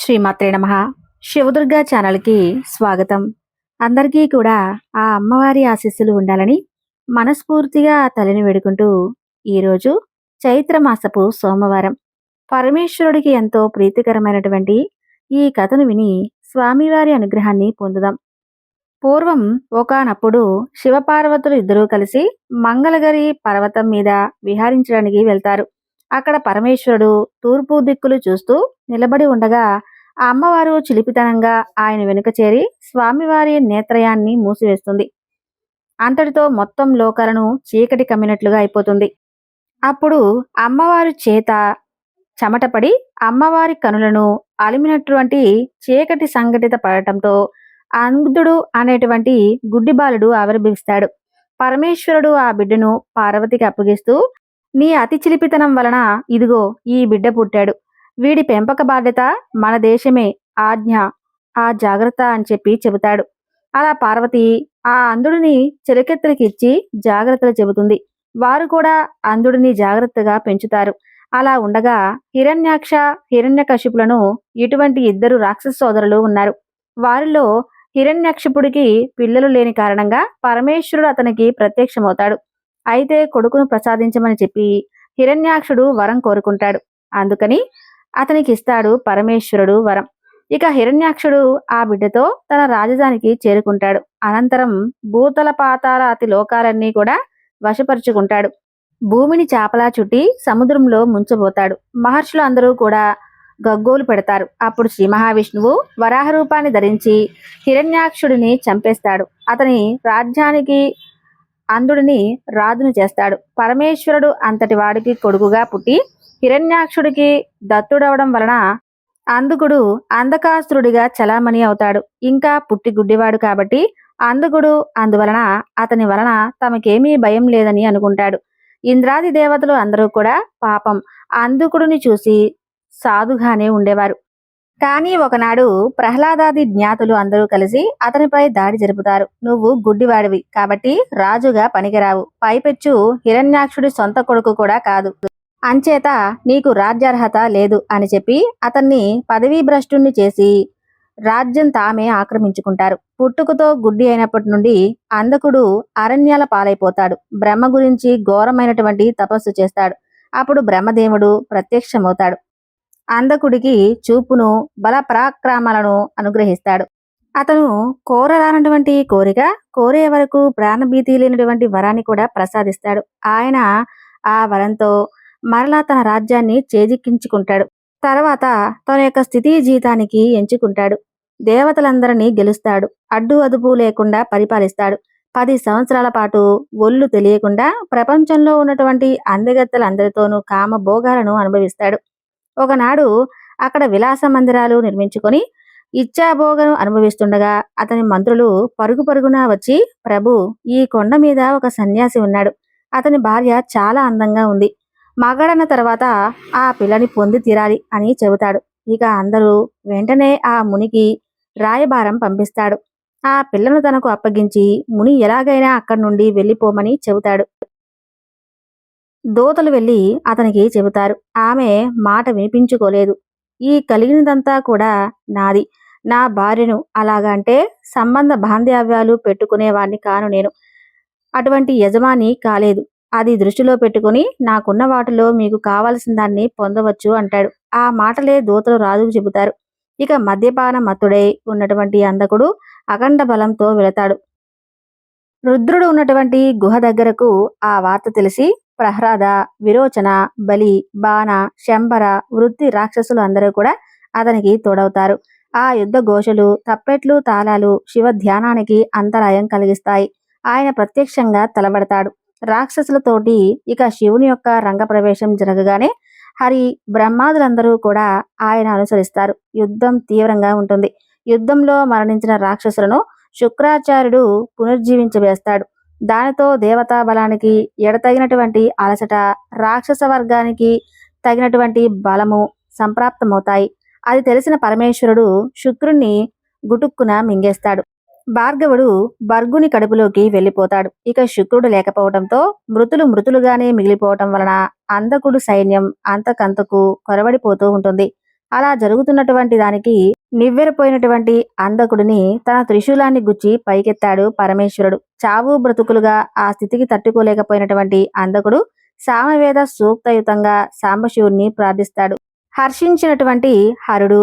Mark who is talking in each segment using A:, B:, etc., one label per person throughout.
A: శ్రీమాత్రే నమ. శివదుర్గా ఛానల్కి స్వాగతం. అందరికీ కూడా ఆ అమ్మవారి ఆశీస్సులు ఉండాలని మనస్ఫూర్తిగా ఆ తల్లిని వేడుకుంటూ ఈరోజు చైత్ర మాసపు సోమవారం. పరమేశ్వరుడికి ఎంతో ప్రీతికరమైనటువంటి ఈ కథను విని స్వామివారి అనుగ్రహాన్ని పొందుదాం. పూర్వం ఒకనప్పుడు శివపార్వతులు ఇద్దరూ కలిసి మంగళగిరి పర్వతం మీద విహారించడానికి వెళ్తారు. అక్కడ పరమేశ్వరుడు తూర్పు దిక్కులు చూస్తూ నిలబడి ఉండగా ఆ అమ్మవారు చిలిపితనంగా ఆయన వెనుక చేరి స్వామివారి నేత్రయాన్ని మూసివేస్తుంది. అంతటితో మొత్తం లోకాలను చీకటి కమ్మినట్లుగా అయిపోతుంది. అప్పుడు అమ్మవారి చేత చెమటపడి అమ్మవారి కనులను అలిమినటువంటి చీకటి సంఘటిత పడటంతో అంధుడు అనేటువంటి గుడ్డి బాలుడు ఆవిర్భవిస్తాడు. పరమేశ్వరుడు ఆ బిడ్డను పార్వతికి అప్పగిస్తూ నీ అతి చిలిపితనం వలన ఇదిగో ఈ బిడ్డ పుట్టాడు. వీడి పెంపక బాధ్యత మన దేశమే. ఆజ్ఞ ఆ జాగ్రత్త అని చెప్పి చెబుతాడు. అలా పార్వతి ఆ అంధుడిని చిలకెత్తలకి ఇచ్చి జాగ్రత్తలు చెబుతుంది. వారు కూడా అంధుడిని జాగ్రత్తగా పెంచుతారు. అలా ఉండగా హిరణ్యాక్ష హిరణ్యకశిపులను ఇటువంటి ఇద్దరు రాక్షస సోదరులు ఉన్నారు. వారిలో హిరణ్యక్షిపుడికి పిల్లలు లేని కారణంగా పరమేశ్వరుడు అతనికి ప్రత్యక్షమవుతాడు. అయితే కొడుకును ప్రసాదించమని చెప్పి హిరణ్యాక్షుడు వరం కోరుకుంటాడు. అందుకని అతనికి ఇస్తాడు పరమేశ్వరుడు వరం. ఇక హిరణ్యాక్షుడు ఆ బిడ్డతో తన రాజధానికి చేరుకుంటాడు. అనంతరం భూతల పాతాల అతి లోకాలన్నీ కూడా వశపరుచుకుంటాడు. భూమిని చాపలా చుట్టి సముద్రంలో ముంచబోతాడు. మహర్షులు అందరూ కూడా గగ్గోలు పెడతారు. అప్పుడు శ్రీ మహావిష్ణువు వరాహ రూపాన్ని ధరించి హిరణ్యాక్షుడిని చంపేస్తాడు. అతని రాజ్యానికి అంధుడిని రాజును చేస్తాడు. పరమేశ్వరుడు అంతటి వాడికి కొడుకుగా పుట్టి హిరణ్యాక్షుడికి దత్తుడవడం వలన అందుకుడు అందకాస్త్రుడిగా చలామణి అవుతాడు. ఇంకా పుట్టి గుడ్డివాడు కాబట్టి అందుకుడు అందువలన అతని వలన తమకేమీ భయం లేదని అనుకుంటాడు. ఇంద్రాది దేవతలు అందరూ కూడా పాపం. అందుకుడిని చూసి సాధుగానే ఉండేవారు. కానీ ఒకనాడు ప్రహ్లాదాది జ్ఞాతులు అందరూ కలిసి అతనిపై దాడి జరుపుతారు. నువ్వు గుడ్డివాడివి కాబట్టి రాజుగా పనికిరావు. పైపెచ్చు హిరణ్యాక్షుడి సొంత కొడుకు కూడా కాదు. అంచేత నీకు రాజ్యార్హత లేదు అని చెప్పి అతన్ని పదవీ భ్రష్టుణ్ణి చేసి రాజ్యం తామే ఆక్రమించుకుంటారు. పుట్టుకతో గుడ్డి అయినప్పటి నుండి అందకుడు అరణ్యాల పాలైపోతాడు. బ్రహ్మ గురించి ఘోరమైనటువంటి తపస్సు చేస్తాడు. అప్పుడు బ్రహ్మదేవుడు ప్రత్యక్షమవుతాడు. అందకుడికి చూపును బల పరాక్రమాలను అనుగ్రహిస్తాడు. అతను కోరరానటువంటి కోరిక కోరే వరకు ప్రాణభీతి లేనటువంటి వరాన్ని కూడా ప్రసాదిస్తాడు. ఆయన ఆ వరంతో మరలా తన రాజ్యాన్ని చేజిక్కించుకుంటాడు. తర్వాత తన యొక్క స్థితి జీతానికి ఎంచుకుంటాడు. దేవతలందరినీ గెలుస్తాడు. అడ్డు అదుపు లేకుండా పరిపాలిస్తాడు. పది సంవత్సరాల పాటు ఒళ్ళు తెలియకుండా ప్రపంచంలో ఉన్నటువంటి అందగత్తలందరితోనూ కామ భోగాలను అనుభవిస్తాడు. ఒకనాడు అక్కడ విలాస మందిరాలు నిర్మించుకొని ఇచ్చాభోగను అనుభవిస్తుండగా అతని మంత్రులు పరుగు పరుగున వచ్చి ప్రభు ఈ కొండ మీద ఒక సన్యాసి ఉన్నాడు. అతని భార్య చాలా అందంగా ఉంది. మగాడన్న తర్వాత ఆ పిల్లని పొంది తీరాలి అని చెబుతాడు. ఇక అందరూ వెంటనే ఆ మునికి రాయబారం పంపిస్తాడు. ఆ పిల్లను తనకు అప్పగించి ముని ఎలాగైనా అక్కడి నుండి వెళ్ళిపోమని చెబుతాడు. దోతలు వెళ్ళి అతనికి చెబుతారు. ఆమె మాట వినిపించుకోలేదు. ఈ కలిగినదంతా కూడా నాది. నా భార్యను అలాగంటే సంబంధ బాంధవ్యాలు పెట్టుకునేవాణ్ణి కాను నేను. అటువంటి యజమాని కాలేదు. అది దృష్టిలో పెట్టుకుని నాకున్న వాటిలో మీకు కావలసిన దాన్ని పొందవచ్చు అంటాడు. ఆ మాటలే దూతలు రాజుకు చెబుతారు. ఇక మద్యపాన మత్తుడై ఉన్నటువంటి అందకుడు అఖండ బలంతో వెళతాడు. రుద్రుడు ఉన్నటువంటి గుహ దగ్గరకు ఆ వార్త తెలిసి ప్రహ్లాద విరోచన బలి బాణ శంబర వృత్తి రాక్షసులు అందరూ కూడా అతనికి తోడవుతారు. ఆ యుద్ధ ఘోషలు తప్పెట్లు తాళాలు శివ ధ్యానానికి అంతరాయం కలిగిస్తాయి. ఆయన ప్రత్యక్షంగా తలబడతాడు. రాక్షసులతోటి ఇక శివుని యొక్క రంగప్రవేశం జరగగానే హరి బ్రహ్మాదులందరూ కూడా ఆయన అనుసరిస్తారు. యుద్ధం తీవ్రంగా ఉంటుంది. యుద్ధంలో మరణించిన రాక్షసులను శుక్రాచార్యుడు పునర్జీవించవేస్తాడు దానితో దేవతా బలానికి ఎడతగినటువంటి అలసట రాక్షస వర్గానికి తగినటువంటి బలము సంప్రాప్తమవుతాయి. అది తెలిసిన పరమేశ్వరుడు శుక్రుణ్ణి గుటుక్కున మింగేస్తాడు. భార్గవుడు భర్గుని కడుపులోకి వెళ్ళిపోతాడు. ఇక శుక్రుడు లేకపోవడంతో మృతులు మృతులుగానే మిగిలిపోవటం వలన అందకుడు సైన్యం అంతకంతకు కొరవడిపోతూ ఉంటుంది. అలా జరుగుతున్నటువంటి దానికి నివ్వెరపోయినటువంటి అందకుడిని తన త్రిశూలాన్ని గుచ్చి పైకెత్తాడు పరమేశ్వరుడు. చావు బ్రతుకులుగా ఆ స్థితికి తట్టుకోలేకపోయినటువంటి అందకుడు సామవేద సూక్తయుతంగా సాంబశివుణ్ణి ప్రార్థిస్తాడు. హర్షించినటువంటి హరుడు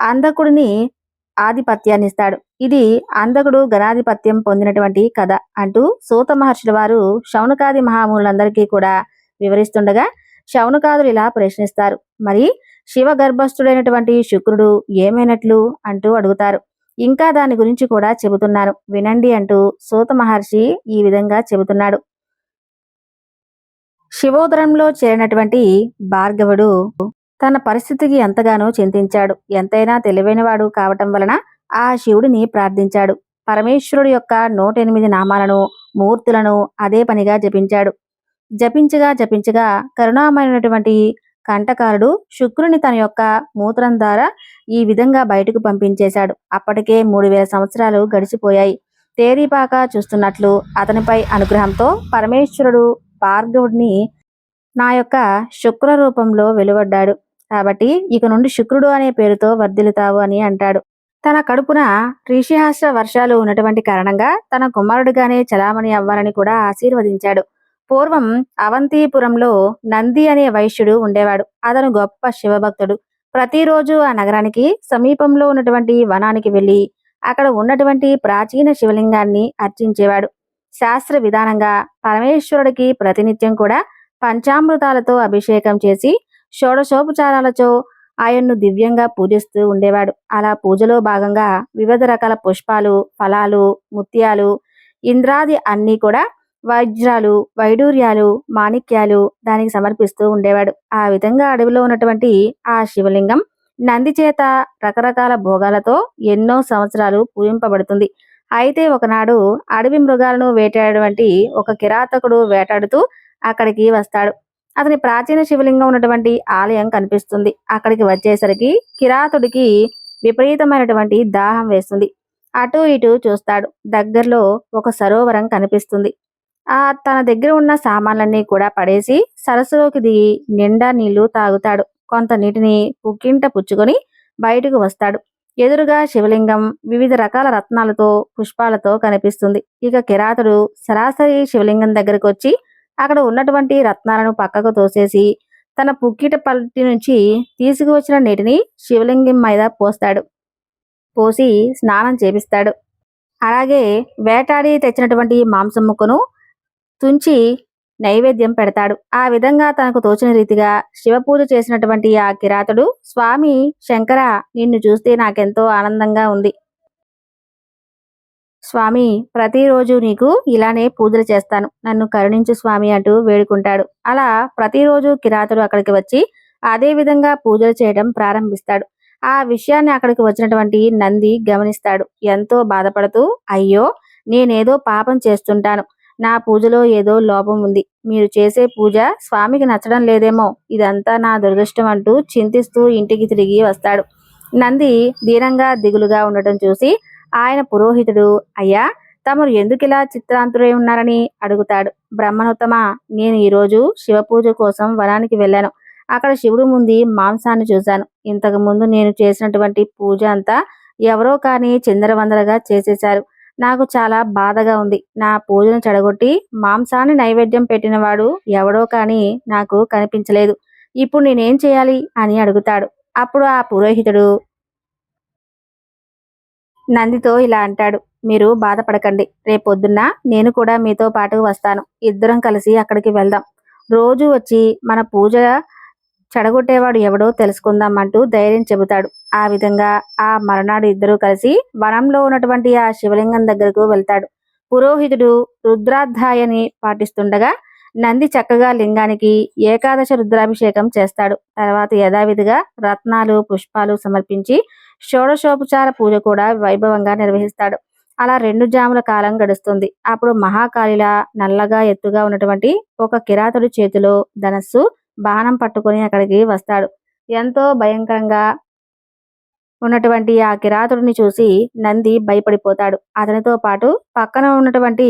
A: అందకుడిని ఆధిపత్యాన్నిస్తాడు. ఇది అంధకుడు గణాధిపత్యం పొందినటువంటి కథ అంటూ సూత మహర్షుల వారు శౌనకాది మహాములందరికీ కూడా వివరిస్తుండగా శౌనకాదులు ఇలా ప్రశ్నిస్తారు. మరి శివ గర్భస్థుడైనటువంటి శుక్రుడు ఏమైనట్లు అంటూ అడుగుతారు. ఇంకా దాని గురించి కూడా చెబుతున్నాను వినండి అంటూ సూత మహర్షి ఈ విధంగా చెబుతున్నాడు. శివోదరంలో చేరినటువంటి భార్గవుడు తన పరిస్థితికి ఎంతగానో చింతించాడు. ఎంతైనా తెలివైనవాడు కావటం వలన ఆ శివుడిని ప్రార్థించాడు. పరమేశ్వరుడు యొక్క నూట ఎనిమిది నామాలను మూర్తులను అదే పనిగా జపించాడు. జపించగా జపించగా కరుణామైనటువంటి కంటకారుడు శుక్రుని తన యొక్క మూత్రం ద్వారా ఈ విధంగా బయటకు పంపించేశాడు. అప్పటికే మూడు వేల సంవత్సరాలు గడిచిపోయాయి. తేరీపాక చూస్తున్నట్లు అతనిపై అనుగ్రహంతో పరమేశ్వరుడు భార్గవుడిని నా యొక్క శుక్ర రూపంలో వెలువడ్డాడు. కాబట్టి ఇక నుండి శుక్రుడు అనే పేరుతో వర్ధిల్లుతావు అని అంటాడు. తన కడుపున ఋషిహాస్య వర్షాలు ఉన్నటువంటి కారణంగా తన కుమారుడిగానే చలామణి అవ్వాలని కూడా ఆశీర్వదించాడు. పూర్వం అవంతిపురంలో నంది అనే వైశ్యుడు ఉండేవాడు. అతను గొప్ప శివభక్తుడు. ప్రతిరోజు ఆ నగరానికి సమీపంలో ఉన్నటువంటి వనానికి వెళ్ళి అక్కడ ఉన్నటువంటి ప్రాచీన శివలింగాన్ని అర్చించేవాడు. శాస్త్ర విధానంగా పరమేశ్వరుడికి ప్రతినిత్యం కూడా పంచామృతాలతో అభిషేకం చేసి షోడశోపచారాలతో ఆయన్ను దివ్యంగా పూజిస్తూ ఉండేవాడు. అలా పూజలో భాగంగా వివిధ రకాల పుష్పాలు ఫలాలు ముత్యాలు ఇంద్రాది అన్నీ కూడా వజ్రాలు వైడూర్యాలు మాణిక్యాలు దానికి సమర్పిస్తూ ఉండేవాడు. ఆ విధంగా అడవిలో ఉన్నటువంటి ఆ శివలింగం నంది చేత రకరకాల భోగాలతో ఎన్నో సంవత్సరాలు పూజింపబడుతుంది. అయితే ఒకనాడు అడవి మృగాలను వేటాడేటువంటి ఒక కిరాతకుడు వేటాడుతూ అక్కడికి వస్తాడు. అతని ప్రాచీన శివలింగం ఉన్నటువంటి ఆలయం కనిపిస్తుంది. అక్కడికి వచ్చేసరికి కిరాతుడికి విపరీతమైనటువంటి దాహం వేస్తుంది. అటు ఇటు చూస్తాడు. దగ్గరలో ఒక సరోవరం కనిపిస్తుంది. ఆ తన దగ్గర ఉన్న సామాన్లన్నీ కూడా పడేసి సరస్సులోకి దిగి నిండా నీళ్ళు తాగుతాడు. కొంత నీటిని పుక్కింట పుచ్చుకొని బయటకు వస్తాడు. ఎదురుగా శివలింగం వివిధ రకాల రత్నాలతో పుష్పాలతో కనిపిస్తుంది. ఇక కిరాతుడు సరాసరి శివలింగం దగ్గరకు వచ్చి అక్కడ ఉన్నటువంటి రత్నాలను పక్కకు తోసేసి తన పుక్కిట పల్టి నుంచి తీసుకువచ్చిన నీటిని శివలింగం మీద పోస్తాడు. పోసి స్నానం చేపిస్తాడు. అలాగే వేటాడి తెచ్చినటువంటి మాంసం ముక్కను తుంచి నైవేద్యం పెడతాడు. ఆ విధంగా తనకు తోచిన రీతిగా శివపూజ చేసినటువంటి ఆ కిరాతుడు స్వామి శంకర నిన్ను చూస్తే నాకెంతో ఆనందంగా ఉంది. స్వామి ప్రతిరోజు నీకు ఇలానే పూజలు చేస్తాను. నన్ను కరుణించు స్వామి అంటూ వేడుకుంటాడు. అలా ప్రతిరోజు కిరాతుడు అక్కడికి వచ్చి అదే విధంగా పూజలు చేయడం ప్రారంభిస్తాడు. ఆ విషయాన్ని అక్కడికి వచ్చినటువంటి నంది గమనిస్తాడు. ఎంతో బాధపడుతూ అయ్యో నేనేదో పాపం చేస్తుంటాను. నా పూజలో ఏదో లోపం ఉంది. మీరు చేసే పూజ స్వామికి నచ్చడం లేదేమో. ఇదంతా నా దురదృష్టం అంటూ చింతిస్తూ ఇంటికి తిరిగి వస్తాడు. నంది దీనంగా దిగులుగా ఉండటం చూసి ఆయన పురోహితుడు అయ్యా తమరు ఎందుకిలా చిత్రాంతురై ఉన్నారని అడుగుతాడు. బ్రహ్మనోత్తమ నేను ఈరోజు శివ పూజ కోసం వనానికి వెళ్ళాను. అక్కడ శివుడు ముందు మాంసాన్ని చూశాను. ఇంతకు ముందు నేను చేసినటువంటి పూజ అంతా ఎవరో కానీ చిందరవందరగా చేసేశారు. నాకు చాలా బాధగా ఉంది. నా పూజను చెడగొట్టి మాంసాన్ని నైవేద్యం పెట్టినవాడు ఎవడో కానీ నాకు కనిపించలేదు. ఇప్పుడు నేనేం చేయాలి? అని అడుగుతాడు. అప్పుడు ఆ పురోహితుడు నందితో ఇలా అంటాడు. మీరు బాధపడకండి. రేపొద్దున్న నేను కూడా మీతో పాటు వస్తాను. ఇద్దరం కలిసి అక్కడికి వెళ్దాం. రోజు వచ్చి మన పూజ చెడగొట్టేవాడు ఎవడో తెలుసుకుందాం అంటూ ధైర్యం చెబుతాడు. ఆ విధంగా ఆ మరణాడు ఇద్దరూ కలిసి వనంలో ఉన్నటువంటి ఆ శివలింగం దగ్గరకు వెళ్తాడు. పురోహితుడు రుద్రాధ్యాయని పాటిస్తుండగా నంది చక్కగా లింగానికి ఏకాదశ రుద్రాభిషేకం చేస్తాడు. తర్వాత యథావిధిగా రత్నాలు పుష్పాలు సమర్పించి షోడశోపచార పూజ కూడా వైభవంగా నిర్వహిస్తాడు. అలా రెండు జాముల కాలం గడుస్తుంది. అప్పుడు మహాకాళిలా నల్లగా ఎత్తుగా ఉన్నటువంటి ఒక కిరాతుడి చేతిలో ధనస్సు బాణం పట్టుకొని అక్కడికి వస్తాడు. ఎంతో భయంకరంగా ఉన్నటువంటి ఆ కిరాతుడిని చూసి నంది భయపడిపోతాడు. అతనితో పాటు పక్కన ఉన్నటువంటి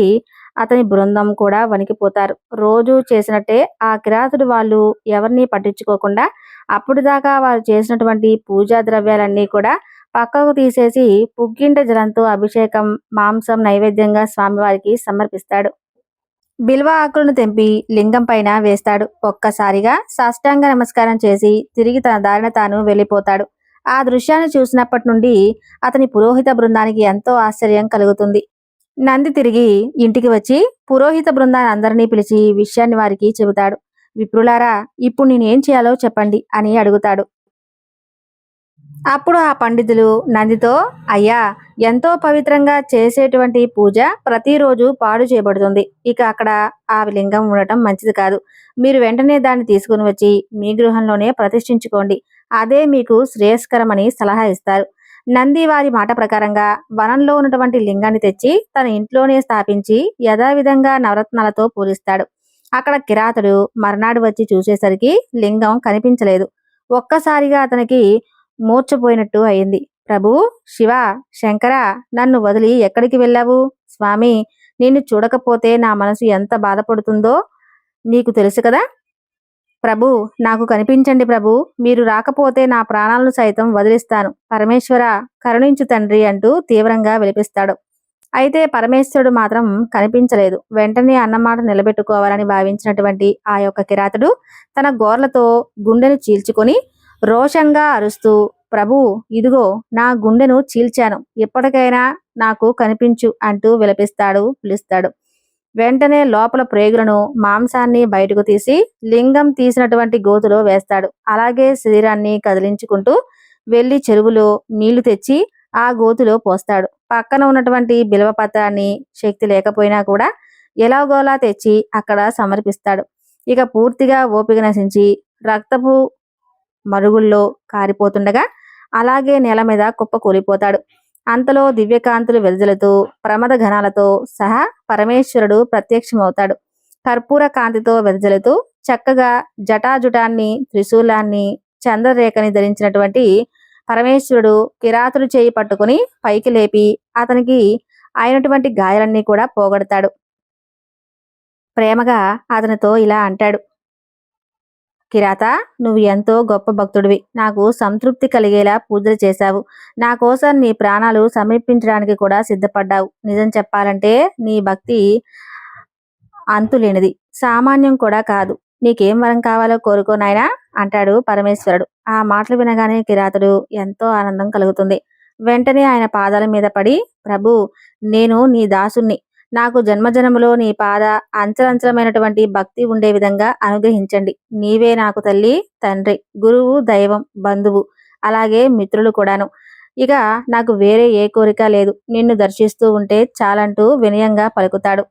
A: అతని బృందం కూడా వణికిపోతారు. రోజు చేసినట్టే ఆ కిరాతుడు వాళ్ళు ఎవరిని పట్టించుకోకుండా అప్పుడు దాకా వారు చేసినటువంటి పూజా ద్రవ్యాలన్నీ కూడా పక్కకు తీసేసి పుగ్గింట జలంతో అభిషేకం మాంసం నైవేద్యంగా స్వామివారికి సమర్పిస్తాడు. బిల్వ ఆకులను తెంపి లింగం పైన వేస్తాడు. ఒక్కసారిగా సాష్టాంగ నమస్కారం చేసి తిరిగి తన దారిన తాను వెళ్ళిపోతాడు. ఆ దృశ్యాన్ని చూసినప్పటి నుండి అతని పురోహిత బృందానికి ఎంతో ఆశ్చర్యం కలుగుతుంది. నంది తిరిగి ఇంటికి వచ్చి పురోహిత బృందాన్ని అందరినీ పిలిచి విషయాన్ని వారికి చెబుతాడు. విప్రులారా ఇప్పుడు నేనేం చేయాలో చెప్పండి అని అడుగుతాడు. అప్పుడు ఆ పండితులు నందితో అయ్యా ఎంతో పవిత్రంగా చేసేటువంటి పూజ ప్రతిరోజు పాడు చేయబడుతుంది. ఇక అక్కడ ఆ లింగం ఉండటం మంచిది కాదు. మీరు వెంటనే దాన్ని తీసుకుని వచ్చి మీ గృహంలోనే ప్రతిష్ఠించుకోండి. అదే మీకు శ్రేయస్కరమని సలహా ఇస్తారు. నంది వారి మాట ప్రకారంగా వనంలో ఉన్నటువంటి లింగాన్ని తెచ్చి తన ఇంట్లోనే స్థాపించి యథావిధంగా నవరత్నాలతో పూజిస్తాడు. అక్కడ కిరాతుడు మర్నాడు వచ్చి చూసేసరికి లింగం కనిపించలేదు. ఒక్కసారిగా అతనికి మూర్చపోయినట్టు అయింది. ప్రభు శివ శంకర నన్ను వదిలి ఎక్కడికి వెళ్ళావు? స్వామి నిన్ను చూడకపోతే నా మనసు ఎంత బాధపడుతుందో నీకు తెలుసు కదా? ప్రభు నాకు కనిపించండి ప్రభు. మీరు రాకపోతే నా ప్రాణాలను సైతం వదిలిస్తాను. పరమేశ్వర కరుణించు తండ్రి అంటూ తీవ్రంగా విలిపిస్తాడు. అయితే పరమేశ్వరుడు మాత్రం కనిపించలేదు. వెంటనే అన్నమాట నిలబెట్టుకోవాలని భావించినటువంటి ఆ యొక్క కిరాతుడు తన గోర్లతో గుండెను చీల్చుకొని రోషంగా అరుస్తూ ప్రభు ఇదిగో నా గుండెను చీల్చాను. ఎప్పటికైనా నాకు కనిపించు అంటూ విలపిస్తాడు పిలుస్తాడు. వెంటనే లోపల ప్రేగులను మాంసాన్ని బయటకు తీసి లింగం తీసినటువంటి గోతులో వేస్తాడు. అలాగే శరీరాన్ని కదిలించుకుంటూ వెళ్ళి చెరువులో నీళ్ళు తెచ్చి ఆ గోతులో పోస్తాడు. పక్కన ఉన్నటువంటి బిల్వ పత్రాన్ని శక్తి లేకపోయినా కూడా ఎలాగోలా తెచ్చి అక్కడ సమర్పిస్తాడు. ఇక పూర్తిగా ఓపిక నశించి రక్తపు మరుగుల్లో కారిపోతుండగా అలాగే నేల మీద కుప్ప కూలిపోతాడు. అంతలో దివ్యకాంతులు వెదజలుతూ ప్రమద ఘనాలతో సహా పరమేశ్వరుడు ప్రత్యక్షమవుతాడు. కర్పూర కాంతితో వెదజలుతూ చక్కగా జటాజుటాన్ని త్రిశూలాన్ని చంద్రరేఖని ధరించినటువంటి పరమేశ్వరుడు కిరాతులు చేయి పట్టుకుని పైకి లేపి అతనికి అయినటువంటి గాయాలన్నీ కూడా పోగొడతాడు. ప్రేమగా అతనితో ఇలా అంటాడు. కిరాత నువ్వు ఎంతో గొప్ప భక్తుడివి. నాకు సంతృప్తి కలిగేలా పూజలు చేశావు. నా కోసం నీ ప్రాణాలు సమర్పించడానికి కూడా సిద్ధపడ్డావు. నిజం చెప్పాలంటే నీ భక్తి అంతులేనిది. సామాన్యం కూడా కాదు. నీకేం వరం కావాలో కోరుకోనాయనా అంటాడు పరమేశ్వరుడు. ఆ మాటలు వినగానే కిరాతుడు ఎంతో ఆనందం కలుగుతుంది. వెంటనే ఆయన పాదాల మీద పడి ప్రభు నేను నీ దాసుణ్ణి. నాకు జన్మజన్మలో నీ పాద అంచలంచలమైనటువంటి భక్తి ఉండే విధంగా అనుగ్రహించండి. నీవే నాకు తల్లి తండ్రి గురువు దైవం బంధువు అలాగే మిత్రులు కూడాను. ఇక నాకు వేరే ఏ కోరిక లేదు. నిన్ను దర్శిస్తూ ఉంటే చాలంటూ వినయంగా పలుకుతాడు.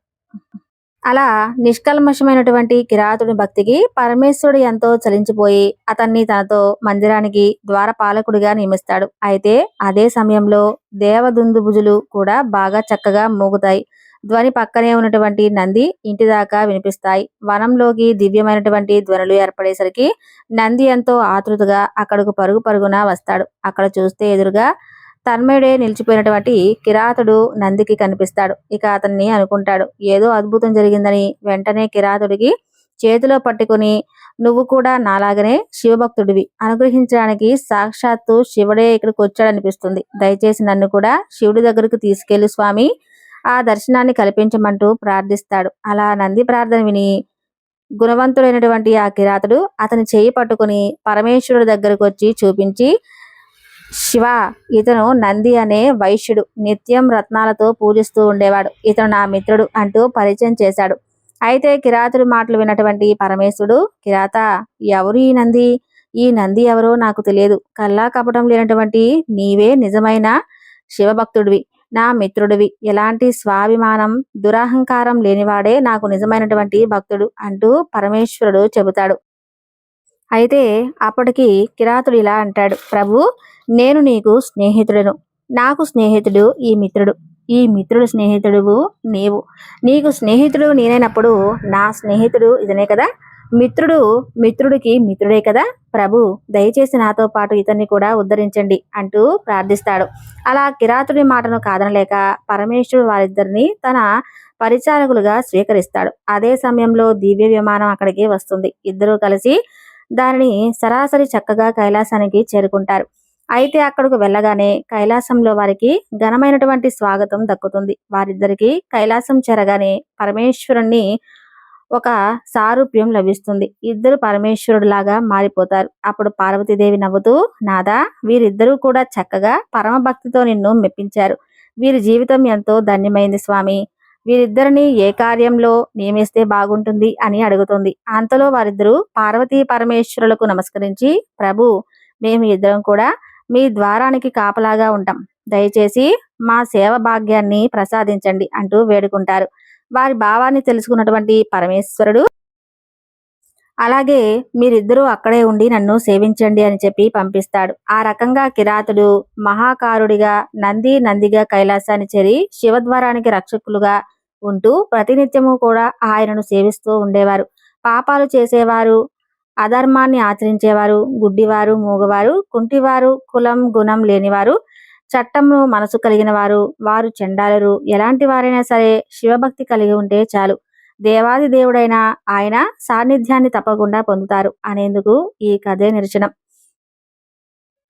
A: అలా నిష్కల్మషమైనటువంటి కిరాతుడి భక్తికి పరమేశ్వరుడు ఎంతో చలించిపోయి అతన్ని తనతో మందిరానికి ద్వారపాలకుడిగా నియమిస్తాడు. అయితే అదే సమయంలో దేవదుందుభుజులు కూడా బాగా చక్కగా మోగుతాయి. ధ్వని పక్కనే ఉన్నటువంటి నంది ఇంటి దాకా వినిపిస్తాయి. వనంలోకి దివ్యమైనటువంటి ధ్వనులు ఏర్పడేసరికి నంది ఎంతో ఆతృతగా అక్కడకు పరుగు పరుగున వస్తాడు. అక్కడ చూస్తే ఎదురుగా తన్మయుడే నిలిచిపోయినటువంటి కిరాతుడు నందికి కనిపిస్తాడు. ఇక అతన్ని అనుకుంటాడు ఏదో అద్భుతం జరిగిందని వెంటనే కిరాతుడికి చేతిలో పట్టుకుని నువ్వు కూడా నాలాగనే శివభక్తుడివి. అనుగ్రహించడానికి సాక్షాత్తు శివుడే ఇక్కడికి వచ్చాడనిపిస్తుంది. దయచేసి నన్ను కూడా శివుడి దగ్గరకు తీసుకెళ్ళి స్వామి ఆ దర్శనాన్ని కల్పించమంటూ ప్రార్థిస్తాడు. అలా నంది ప్రార్థన విని గుణవంతుడైనటువంటి ఆ కిరాతుడు అతని చేయి పట్టుకుని పరమేశ్వరుడి దగ్గరకు వచ్చి చూపించి శివ ఇతను నంది అనే వైశ్యుడు. నిత్యం రత్నాలతో పూజిస్తూ ఉండేవాడు. ఇతను నా మిత్రుడు అంటూ పరిచయం చేశాడు. అయితే కిరాతుడి మాటలు విన్నటువంటి పరమేశ్వరుడు కిరాత ఎవరు ఈ నంది? ఈ నంది ఎవరో నాకు తెలియదు. కల్లా కపటం లేనటువంటి నీవే నిజమైన శివభక్తుడివి. నా మిత్రుడివి. ఎలాంటి స్వాభిమానం దురహంకారం లేనివాడే నాకు నిజమైనటువంటి భక్తుడు అంటూ పరమేశ్వరుడు చెబుతాడు. అయితే అప్పటికి కిరాతుడు ఇలా అంటాడు ప్రభు నేను నీకు స్నేహితుడను. నాకు స్నేహితుడు ఈ మిత్రుడు. ఈ మిత్రుడు స్నేహితుడు నీవు. నీకు స్నేహితుడు నేనైనప్పుడు నా స్నేహితుడు ఇదనే కదా? మిత్రుడు మిత్రుడికి మిత్రుడే కదా? ప్రభు దయచేసి నాతో పాటు ఇతన్ని కూడా ఉద్ధరించండి అంటూ ప్రార్థిస్తాడు. అలా కిరాతుడి మాటను కాదనలేక పరమేశ్వరుడు వారిద్దరిని తన పరిచారకులుగా స్వీకరిస్తాడు. అదే సమయంలో దివ్య విమానం అక్కడికి వస్తుంది. ఇద్దరూ కలిసి దానిని సరాసరి చక్కగా కైలాసానికి చేరుకుంటారు. అయితే అక్కడికి వెళ్ళగానే కైలాసంలో వారికి ఘనమైనటువంటి స్వాగతం దక్కుతుంది. వారిద్దరికి కైలాసం చేరగానే పరమేశ్వరుణ్ణి ఒక సారూప్యం లభిస్తుంది. ఇద్దరు పరమేశ్వరుడు లాగా మారిపోతారు. అప్పుడు పార్వతీదేవి నవ్వుతూ నాదా వీరిద్దరూ కూడా చక్కగా పరమభక్తితో నిన్ను మెప్పించారు. వీరి జీవితం ఎంతో ధన్యమైంది స్వామి. వీరిద్దరిని ఏ కార్యంలో నియమిస్తే బాగుంటుంది అని అడుగుతుంది. అంతలో వారిద్దరూ పార్వతీ పరమేశ్వరులకు నమస్కరించి ప్రభు మేము ఇద్దరం కూడా మీ ద్వారానికి కాపలాగా ఉంటాం. దయచేసి మా సేవ భాగ్యాన్ని ప్రసాదించండి అంటూ వేడుకుంటారు. వారి భావాన్ని తెలుసుకున్నటువంటి పరమేశ్వరుడు. అలాగే మీరిద్దరూ అక్కడే ఉండి నన్ను సేవించండి అని చెప్పి పంపిస్తాడు. ఆ రకంగా కిరాతుడు మహాకారుడిగా నంది నందిగా కైలాసాన్ని చేరి శివద్వారానికి రక్షకులుగా ఉంటూ ప్రతినిత్యము కూడా ఆయనను సేవిస్తూ ఉండేవారు. పాపాలు చేసేవారు అధర్మాన్ని ఆచరించేవారు గుడ్డివారు మూగవారు కుంటివారు కులం గుణం లేనివారు చట్టంను మనసు కలిగిన వారు వారు చెండాలరు. ఎలాంటి వారైనా సరే శివభక్తి కలిగి ఉంటే చాలు. దేవాది దేవుడైన ఆయన సాన్నిధ్యాన్ని తప్పకుండా పొందుతారు అనేందుకు ఈ కథే నిరచనం.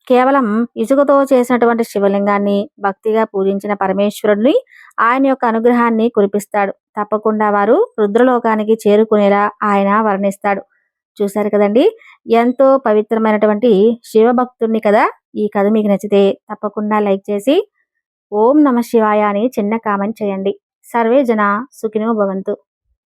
A: కేవలం ఇసుకతో చేసినటువంటి శివలింగాన్ని భక్తిగా పూజించిన పరమేశ్వరుడిని ఆయన యొక్క అనుగ్రహాన్ని కురిపిస్తాడు. తప్పకుండా వారు రుద్రలోకానికి చేరుకునేలా ఆయన వర్ణిస్తాడు. చూశారు కదండి? ఎంతో పవిత్రమైనటువంటి శివభక్తుడిని కదా ఈ కథ మీకు నచ్చితే తప్పకుండా లైక్ చేసి ఓం నమ శివాయ అని చిన్న కామెంట్ చేయండి. సర్వే జన సుఖినో భవంతు.